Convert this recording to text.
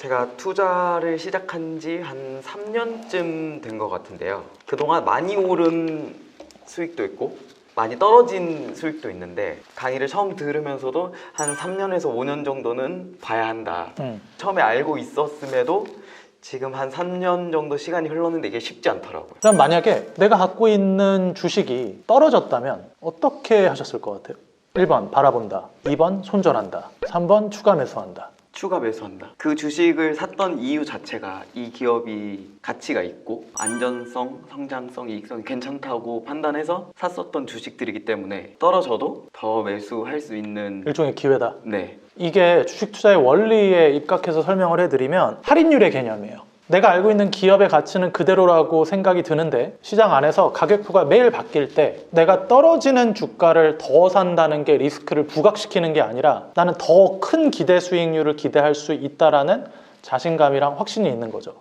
제가 투자를 시작한 지 한 3년쯤 된 것 같은데요. 그동안 많이 오른 수익도 있고 많이 떨어진 수익도 있는데 강의를 처음 들으면서도 한 3년에서 5년 정도는 봐야 한다. 음. 처음에 알고 있었음에도 지금 한 3년 정도 시간이 흘렀는데 이게 쉽지 않더라고요. 그럼 만약에 내가 갖고 있는 주식이 떨어졌다면 어떻게 하셨을 것 같아요? 1번 바라본다. 2번 손절한다. 3번 추가 매수한다. 추가 매수한다. 그 주식을 샀던 이유 자체가 이 기업이 가치가 있고 안전성, 성장성, 이익성이 괜찮다고 판단해서 샀었던 주식들이기 때문에 떨어져도 더 매수할 수 있는 일종의 기회다. 네. 이게 주식 투자의 원리에 입각해서 설명을 해드리면 할인율의 개념이에요. 내가 알고 있는 기업의 가치는 그대로라고 생각이 드는데 시장 안에서 가격표가 매일 바뀔 때 내가 떨어지는 주가를 더 산다는 게 리스크를 부각시키는 게 아니라 나는 더 큰 기대 수익률을 기대할 수 있다라는 자신감이랑 확신이 있는 거죠.